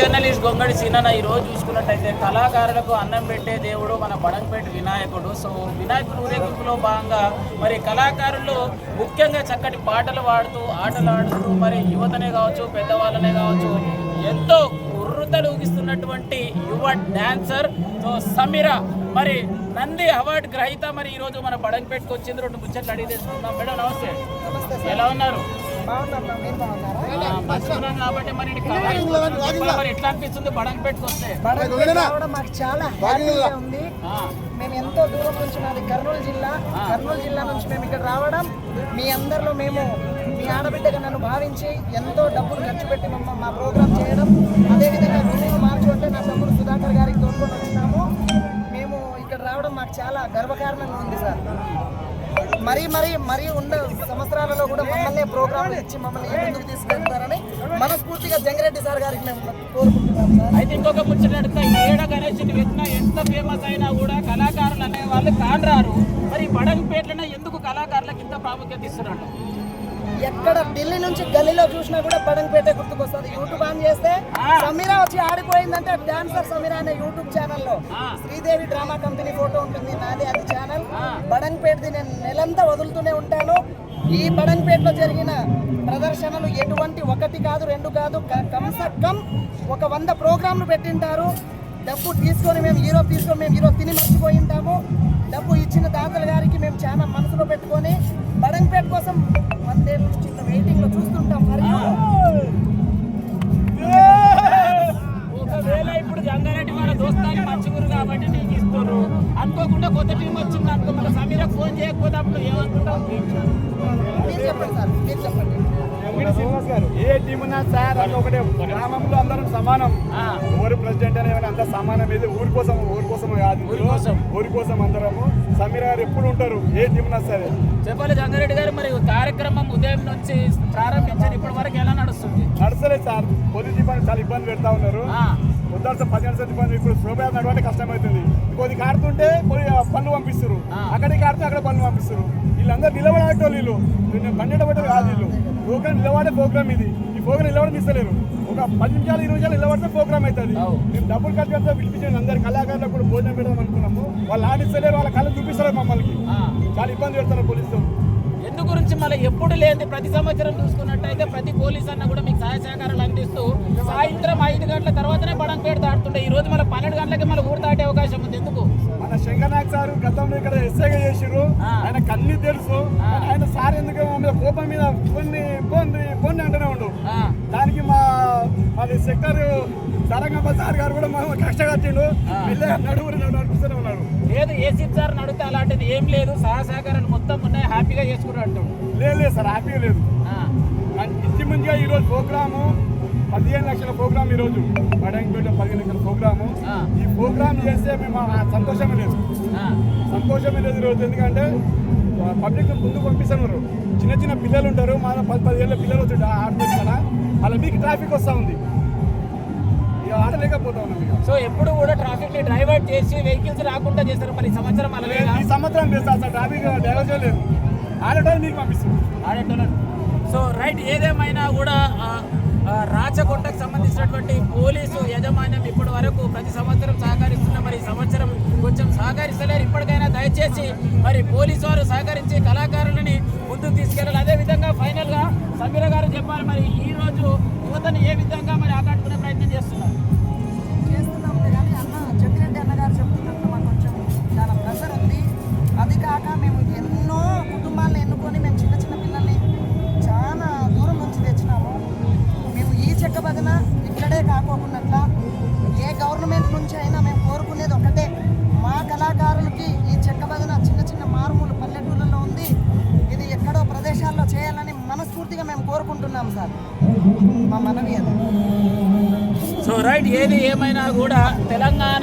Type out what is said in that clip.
Journalist గొంగడి సీనన్న ఈ రోజు చూసుకున్నట్టయితే కళాకారులకు అన్నం పెట్టే దేవుడు మన బడంపేట వినాయకుడు. సో వినాయకుడు ఊరేగింపులో భాగంగా మరి కళాకారులు ముఖ్యంగా చక్కటి పాటలు పాడుతూ ఆటలు ఆడుతూ మరి యువతనే కావచ్చు పెద్దవాళ్ళనే కావచ్చు ఎంతో ఉర్రుతలు ఊగిస్తున్నటువంటి యువ డాన్సర్. సో సమీర మరి నంది అవార్డు గ్రహీత మరి ఈ రోజు మన బడంపేటకు వచ్చింది. రెండు ముచ్చట్లు అడిగి తెలుసుకుందాం మేడం నమస్తే. ఎలా ఉన్నారు? కాబట్టి మరి ఎట్లా అనిపిస్తుంది బడంపేట రావడం మాకు చాలా హ్యాపీగా ఉంది. మేము ఎంతో దూరం నుంచి మాది కర్నూలు జిల్లా. కర్నూలు జిల్లా నుంచి మేము ఇక్కడ రావడం మీ అందరిలో మేము మీ ఆడబిడ్డగా నన్ను భావించి ఎంతో డబ్బులు ఖర్చు పెట్టి మమ్మ మా ప్రోగ్రామ్ చేయడం. అదేవిధంగా వినయ్ మార్చు అంటే నా తమ్ముడు సుధాకర్ గారికి తోడుకొని వచ్చినాము మేము ఇక్కడ రావడం మాకు చాలా గర్వకారణంగా ఉంది సార్. మరీ మరీ మరీ ఉన్న సంవత్సరాలలో కూడా మమ్మల్ని ప్రోగ్రాంలు ఇచ్చి మమ్మల్ని ముందుకు తీసుకెళ్తారని మనస్ఫూర్తిగా జంగిరెడ్డి సార్ గారికి మేము కోరుకుంటున్నాం సార్. అయితే ఇంకొక ముచ్చట అడిగితే ఏడ గణేష్ ఎంత ఫేమస్ అయినా కూడా కళాకారులు అనే వాళ్ళు కానరారు. మరి బడంపేటలోనే ఎందుకు కళాకారులకు ఇంత ప్రాముఖ్యత ఇస్తున్నాడు? ఎక్కడ ఢిల్లీ నుంచి గల్లీలో చూసినా కూడా పడంపేట గుర్తుకొస్తుంది. యూట్యూబ్ ఆన్ చేస్తే సమీరా వచ్చి ఆడిపోయిందంటే డాన్సర్ సమీరా అనే యూట్యూబ్ ఛానల్లో. శ్రీదేవి డ్రామా కంపెనీ ఫోటో ఉంటుంది నాది అది ఛానల్. బడంపేటది నేను నెలంతా వదులుతూనే ఉంటాను. ఈ బడంపేటలో జరిగిన ప్రదర్శనలు ఎటువంటి ఒకటి కాదు రెండు కాదు. కమ్స కమ్ ఒక వంద ప్రోగ్రాంలు పెట్టింటారు. డబ్బు తీసుకొని మేము హీరో తీసుకొని మేము హీరో తిని మర్చిపోయి ఉంటాము. డబ్బు ఇచ్చిన దాతల గారికి మేము చాలా మనసులో పెట్టుకొని టీం వచ్చింది అనుకో మన సమీరకు ఫోన్ చేయకపోతే అప్పుడు ఏమనుకుంటావు? మీరు చెప్పండి సార్ మీరు చెప్పండి. శ్రీనివాస్ గారు ఏ టీం ఉన్నా సార్ అది ఒకటే. గ్రామంలో అందరం సమానం. ఆ. ఊరు ప్రెసిడెంట్ అనే అంతా సమానం ఇది. ఊరి కోసం ఊరి కోసం కాదు. ఊరి కోసం. ఊరి కోసం అందరము. సమీర గారు ఎప్పుడు ఉంటారు? ఏ టీం ఉన్నా సరే. చెప్పాలి జంగారెడ్డి గారు మరి కార్యక్రమం ఉదయం నుంచి ప్రారంభించారు ఇప్పటి వరకు ఎలా నడుస్తుంది? నడుస్తలేదు సార్. పోలీస్ డిపార్ట్మెంట్ చాలా ఇబ్బంది పెడతా ఉన్నారు. ఆ, ఉద్దాల్సిన పదిహేను ఇబ్బంది ఇప్పుడు శోభయాత్ర నడవంటే కష్టమవుతుంది. కొద్ది కాడుతుంటే పోయి పనులు పంపిస్తారు. అక్కడికి కాడితే అక్కడ పనులు పంపిస్తారు వీళ్ళందరూ నిలబడేటోళ్ళు వీళ్ళు. వీళ్ళు బండి పడ్డది కాదు వీళ్ళు. ప్రోగ్రామ్ నిలబడే ప్రోగ్రామ్ ఇది. ఈ ప్రోగ్రామ్ నిలబడి తీస్తలేరు ఒక పది నిమిషాలు ఇరవై నిమిషాలు నిలబడితే ప్రోగ్రామ్ అవుతుంది. అవు. మేము డబ్బులు ఖర్చు పెడితే పిలిపించండి అందరు. కళాకారులకు కూడా భోజనం పెడదాం అనుకున్నాము. వాళ్ళు ఆడిస్తలేరు వాళ్ళ కళ్ళు చూపిస్తారు మమ్మల్ని. చాలా ఇబ్బంది పెడతారు పోలీసులు. ఎందు గురించి మళ్ళీ ఎప్పుడు లేని ప్రతి సంవత్సరం చూసుకున్నట్టయితే ప్రతి పోలీస్ అన్న కూడా మీకు సహాయ సహకారాలు అందిస్తూ సాయంత్రం ఐదు గంటల తర్వాతనే బడంపేట దాటుతుండే. ఈ రోజు మళ్ళీ పన్నెండు గంటలకి మళ్ళీ ఊరు దాటే అవకాశం ఉంది. ఎందుకు? మన శంకర్నాయక్ సార్ గతంలో ఇక్కడ ఎస్ఐగా చేసిర్రు. ఆ. ఆయన కన్నీ తెలుసు. ఆయన సార్ ఎందుకు మీద కోపం మీద కొన్ని పొంది పొంది అంటూనే ఉండు. దానికి మా మాది సెక్టర్ సరంగమ్మ సార్ గారు కూడా మా కష్టగట్టిండు వెళ్ళే నడువురు నడిపిస్తూనే ఉన్నాడు లేదు ఏసీ సార్ నడితే అలాంటిది ఏం లేదు. సహాయ సహకారాలు మొత్తం ఉన్నాయి. హ్యాపీగా చేసుకుంటూ అంటాడు లేదు లేదు సార్ హ్యాపీ లేదు. కానీ ఇంచుమించుగా ఈరోజు ప్రోగ్రాము పదిహేను లక్షల ప్రోగ్రామ్ ఈరోజు. బడంగిపేట పదిహేను లక్షల ప్రోగ్రాము. ఈ ప్రోగ్రామ్ చేస్తే మేము సంతోషమే లేదు. సంతోషమే లేదు ఈరోజు. ఎందుకంటే పబ్లిక్ ముందుకు పంపిస్తున్నారు. చిన్న చిన్న పిల్లలు ఉంటారు. మా పది పదిహేళ్ళ పిల్లలు వచ్చి ఆడుతుంది కదా. అలా మీకు ట్రాఫిక్ వస్తూ ఉంది. ఇక ఆడలేకపోతా ఉన్నాం ఇక. సో ఎప్పుడు కూడా ట్రాఫిక్ని డైవర్ట్ చేసి వెహికల్స్ రాకుండా చేస్తారు. మరి ఈ సంవత్సరం అలాగేనా ఈ సంవత్సరం చేస్తా సార్. ట్రాఫిక్ డైవర్షన్ లేదు ఆడటం మీకు పంపిస్తుంది ఆడేటోళ్ళని సో రైట్ ఏదేమైనా కూడా ఆ, రాచకొండకు సంబంధించినటువంటి పోలీసు యాజమాన్యం ఇప్పటి వరకు ప్రతి సంవత్సరం సహకరిస్తున్న మరి ఈ సంవత్సరం కొంచెం సహకరిస్తలేరు. ఇప్పటికైనా దయచేసి మరి పోలీసు వారు సహకరించి కళాకారులని ముందుకు తీసుకెళ్ళాలి. అదేవిధంగా ఫైనల్గా సమీర గారు చెప్పాలి మరి ఈ రోజు యువతను ఏ విధంగా మరి ఆకట్టుకునే ప్రయత్నం చేస్తున్నారు? కోరుకుంటున్నాం సార్. మా మనవి అది. సో రైట్ ఏది ఏమైనా కూడా తెలంగాణ